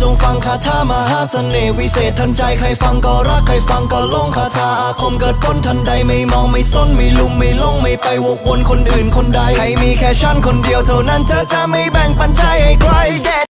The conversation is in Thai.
จงฟังคาถามหาเสน่ห์วิเศษทันใจใครฟังก็รักใครฟังก็ลงคาถาอาคมเกิดพ้นทันใดไม่มองไม่สนไม่ลุมไม่ลงไม่ไปวกวนคนอื่นคนใดให้มีแค่ฉันคนเดียวเท่านั้นเธอจะไม่แบ่งปันใจให้ใคร